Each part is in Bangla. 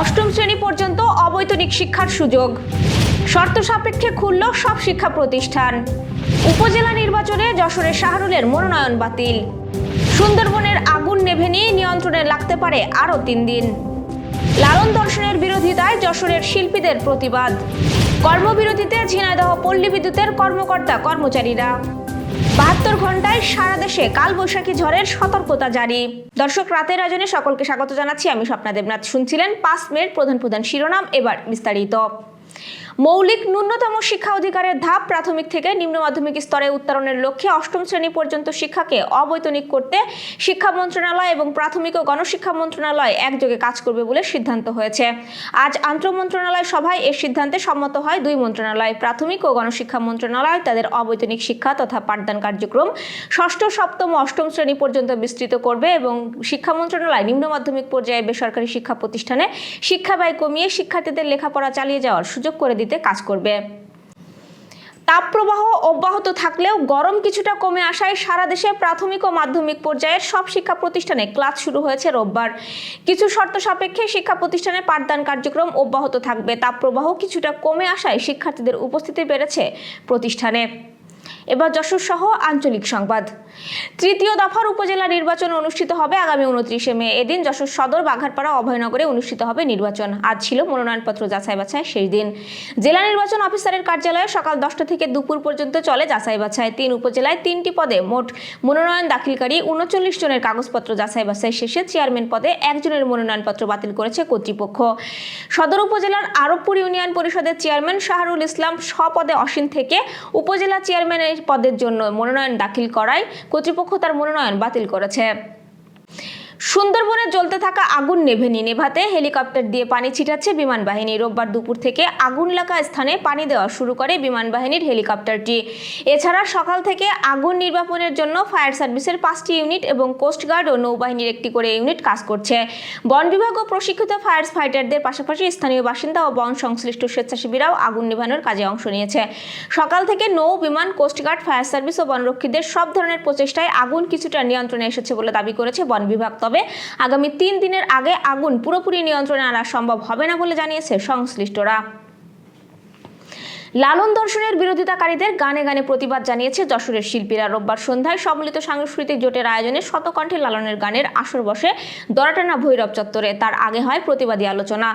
অষ্টম শ্রেণি পর্যন্ত অবৈতনিক শিক্ষার সুযোগ। শর্ত সাপেক্ষে খুলল সব শিক্ষা প্রতিষ্ঠান। উপজেলা নির্বাচনে যশোরের শাহরুলের মনোনয়ন বাতিল। সুন্দরবনের আগুন নেভে নিয়ে নিয়ন্ত্রণে লাগতে পারে আরও তিন দিন। লালন দর্শনের বিরোধিতায় যশোরের শিল্পীদের প্রতিবাদ। কর্মবিরতিতে ঝিনাইদহ পল্লী বিদ্যুতের কর্মকর্তা কর্মচারীরা বাহাত্তর ঘন্টায় সারা দেশে কালবৈশাখী ঝড়ের সতর্কতা জারি। দর্শক, রাতের আয়োজনে সকলকে স্বাগত জানাচ্ছি। আমি স্বপ্না দেবনাথ। শুনছিলেন পাঁচ মেয়ের প্রধান প্রধান শিরোনাম। এবার বিস্তারিত। মৌলিক ন্যূনতম শিক্ষা অধিকারের ধাপ প্রাথমিক থেকে নিম্ন মাধ্যমিক স্তরে উত্তরণের লক্ষ্যে অষ্টম শ্রেণি পর্যন্ত শিক্ষাকে অবৈতনিক করতে শিক্ষা মন্ত্রণালয় এবং প্রাথমিক ও গণশিক্ষা মন্ত্রণালয় একযোগে কাজ করবে বলে সিদ্ধান্ত হয়েছে। আজ আন্তঃ মন্ত্রণালয় সভায় এর সিদ্ধান্তে সম্মত হয় দুই মন্ত্রণালয়, প্রাথমিক ও গণশিক্ষা মন্ত্রণালয়, তাদের অবৈতনিক শিক্ষা তথা পাঠদান কার্যক্রম। ষষ্ঠ, সপ্তম, অষ্টম শ্রেণি পর্যন্ত বিস্তৃত করবে এবং শিক্ষা মন্ত্রণালয় নিম্ন মাধ্যমিক পর্যায়ে বেসরকারি শিক্ষা প্রতিষ্ঠানে শিক্ষা ব্যয় কমিয়ে শিক্ষার্থীদের লেখাপড়া চালিয়ে যাওয়ার সুযোগ করে দিতে কাজ করবে। তাপপ্রবাহ অব্যাহত থাকলেও গরম কিছুটা কমে আসায় সারা দেশে প্রাথমিক ও মাধ্যমিক পর্যায়ের সব শিক্ষা প্রতিষ্ঠানে ক্লাস শুরু হয়েছে রোববার। কিছু শর্ত সাপেক্ষে শিক্ষা প্রতিষ্ঠানে পাঠদান কার্যক্রম অব্যাহত থাকবে। তাপপ্রবাহ কিছুটা কমে আসায় শিক্ষার্থীদের উপস্থিতি বেড়েছে প্রতিষ্ঠানে। এবার যশোর সহ আঞ্চলিক সংবাদ। তৃতীয় দফার উপজেলা নির্বাচন অনুষ্ঠিত হবে আগামী উনত্রিশে মে। এদিন যশোর সদর বাঘারপাড়া অভয়নগরে অনুষ্ঠিত হবে নির্বাচন। আজ ছিল মনোনয়নপত্র যাচাই বাছাই শেষ দিন। জেলা নির্বাচন অফিসারের কার্যালয়ে সকাল দশটা থেকে দুপুর পর্যন্ত চলে যাচাই বাছাই। তিন উপজেলায় তিনটি পদে মোট মনোনয়ন দাখিলকারী উনচল্লিশ জনের কাগজপত্র যাচাই বাছাই শেষে চেয়ারম্যান পদে একজনের মনোনয়নপত্র বাতিল করেছে কর্তৃপক্ষ। সদর উপজেলার আরবপুর ইউনিয়ন পরিষদের চেয়ারম্যান শাহরুল ইসলাম স্বপদে অসীন থেকে উপজেলা চেয়ারম্যানের পদের জন্য মনোনয়ন দাখিল করায় কর্তৃপক্ষ তার মনোনয়ন বাতিল করেছে। সুন্দরবনে জ্বলতে থাকা আগুন নেভেনি নেভাতে হেলিকপ্টার দিয়ে পানি ছিটাচ্ছে বিমান বাহিনী। রোববার দুপুর থেকে আগুন লাগা স্থানে পানি দেওয়া শুরু করে বিমান বাহিনীর হেলিকপ্টারটি। এছাড়া সকাল থেকে আগুন নির্বাপনের জন্য ফায়ার সার্ভিসের পাঁচটি ইউনিট এবং কোস্টগার্ড ও নৌবাহিনীর একটি করে ইউনিট কাজ করছে। বন বিভাগ ও প্রশিক্ষিত ফায়ার ফাইটারদের পাশাপাশি স্থানীয় বাসিন্দা ও বন সংশ্লিষ্ট স্বেচ্ছাসেবীরাও আগুন নেভানোর কাজে অংশ নিয়েছে। সকাল থেকে নৌ বিমান কোস্টগার্ড ফায়ার সার্ভিস ও বনরক্ষীদের সব ধরনের প্রচেষ্টায় আগুন কিছুটা নিয়ন্ত্রণে এসেছে বলে দাবি করেছে বন বিভাগ তবে আগামী তিন দিনের আগে আগুন পুরোপুরি নিয়ন্ত্রণে আনা সম্ভব হবে না বলে জানিয়েছে সংশ্লিষ্টরা। লালন দর্শনের বিরোধিতাকারীদের গানে গানে প্রতিবাদ জানিয়েছে যশোরের শিল্পীরা। রোববার সন্ধ্যায় সম্মিলিত সাংস্কৃতিক জোটের আয়োজনে শতকণ্ঠে লালনের গানের আসর বসে দরাটানা ভৈরব চত্বরে। তার আগে হয় প্রতিবাদী আলোচনা।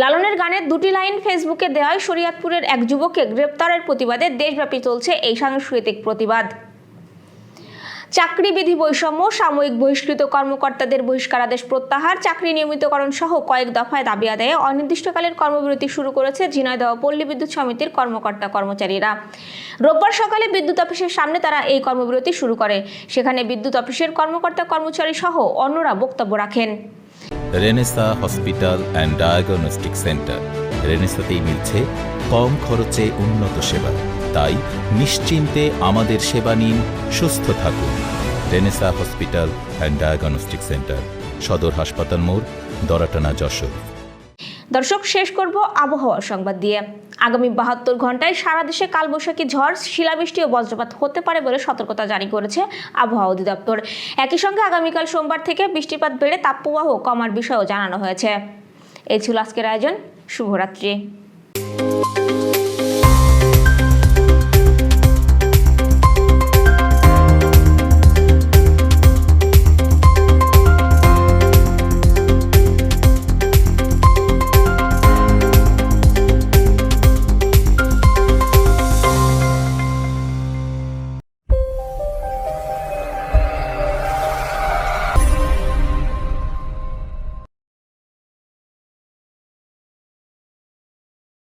লালনের গানের দুটি লাইন ফেসবুকে দেওয়ায় শরীয়তপুরের এক যুবককে গ্রেপ্তারের প্রতিবাদে দেশব্যাপী চলছে এই সাংস্কৃতিক প্রতিবাদ। চাকরিবিধি বৈষম্য, সাময়িক বহিষ্কৃত কর্মকর্তাদের বহিষ্কারাদেশ প্রত্যাহার, চাকরি নিয়মিতকরণ সহ কয়েক দফায় দাবি আদায়ে অনির্দিষ্টকালের কর্মবিরতি শুরু করেছে ঝিনাইদহ পল্লী বিদ্যুৎ সমিতির কর্মকর্তা কর্মচারীরা। রোববার সকালে বিদ্যুৎ অফিসের সামনে তারা এই কর্মবিরতি শুরু করে। সেখানে বিদ্যুৎ অফিসের কর্মকর্তা কর্মচারী সহ অন্যরা বক্তব্য রাখেন। Renaissance hospital and diagnostic centre. রেনেসাতেই মিলছে কম খরচে উন্নত সেবা। তাই নিশ্চিন্তে আমাদের সেবা নিন, সুস্থ থাকুন। Renaissance hospital and diagnostic centre সদর হাসপাতাল মোড়, দরাটানা, যশোর। দর্শক, শেষ করব আবহাওয়া সংবাদ দিয়ে। আগামী বাহাত্তর ঘন্টায় সারা দেশে কালবৈশাখী ঝড়, শিলাবৃষ্টি ও বজ্রপাত হতে পারে বলে সতর্কতা জারি করেছে আবহাওয়া অধিদপ্তর। একই সঙ্গে আগামীকাল সোমবার থেকে বৃষ্টিপাত বেড়ে তাপপ্রবাহ কমার বিষয়েও জানানো হয়েছে। এই ছিল আজকের আয়োজন। শুভরাত্রি।